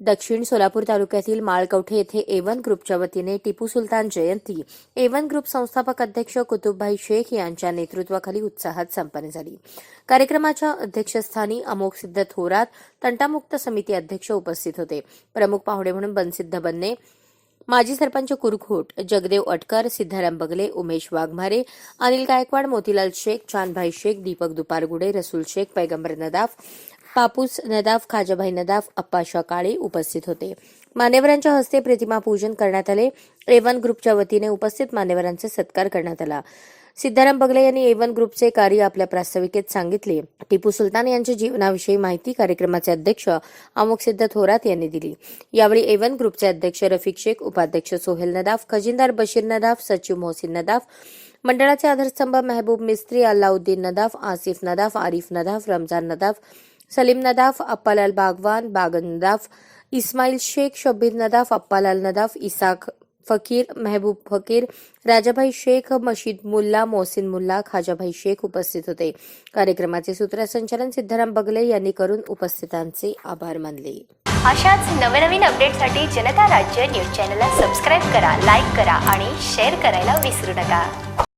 दक्षिण सोलापूर तालुक्यातील माळकवठे येथे एवन ग्रुपच्या वतीने टिपू सुलतान जयंती. एवन ग्रुप संस्थापक अध्यक्ष कुतुबभाई शेख यांच्या नेतृत्वाखाली उत्साहात संपन्न झाली. कार्यक्रमाच्या अध्यक्षस्थानी अमोक सिद्ध थोरात तंटामुक्त समिती अध्यक्ष उपस्थित होते. प्रमुख पाहुणे म्हणून बनसिद्ध बन्ने माजी सरपंच कुरखोट जगदेव अटकर सिद्धाराम बगले उमेश वाघमारे अनिल गायकवाड मोतीलाल शेख चांदभाई शेख दीपक दुपारगुडे रसूल शेख पैगंबर नदाफ पापूस नदाफ खाजाभाई नदाफ अप्पाशा काळे उपस्थित होते. मान्यवरांच्या हस्ते प्रतिमा पूजन करण्यात आले. एवन ग्रुपच्या वतीने उपस्थित मान्यवरांचा सत्कार करण्यात आला. सिद्धाराम बगले यांनी एवन ग्रुपचे कार्य आपल्या प्रास्ताविकेत सांगितले. टिपू सुलतान यांच्या जीवनाविषयी माहिती कार्यक्रमाचे अध्यक्ष अमोक सिद्ध थोरात यांनी दिली. यावेळी एवन ग्रुपचे अध्यक्ष रफिक शेख उपाध्यक्ष सोहेल नदाफ खजिनदार बशीर नदाफ सचिव मोहसिन नदाफ मंडळाचे आधारस्तंभ मेहबूब मिस्त्री अल्लाउद्दीन नदाफ आसिफ नदाफ आरिफ नदाफ रमजान नदाफ सलीम नदाफ अप्पालाल बागवान बागन नदाफ इस्माईल शेख शब्बीर नदाफ अप्पालाल नदाफ इसाक फकीर मेहबूब फकीर राजाभाई शेख मशीद मुल्ला मोहसिन मुल्ला खाजाभाई शेख उपस्थित होते. कार्यक्रमाचे सूत्रसंचालन सिद्धाराम बगले यांनी करून उपस्थितांचे आभार मानले. अशाच नवनवीन अपडेटसाठी जनता राज्य न्यूज चॅनलला सबस्क्राईब करा लाईक करा आणि शेअर करायला विसरू नका.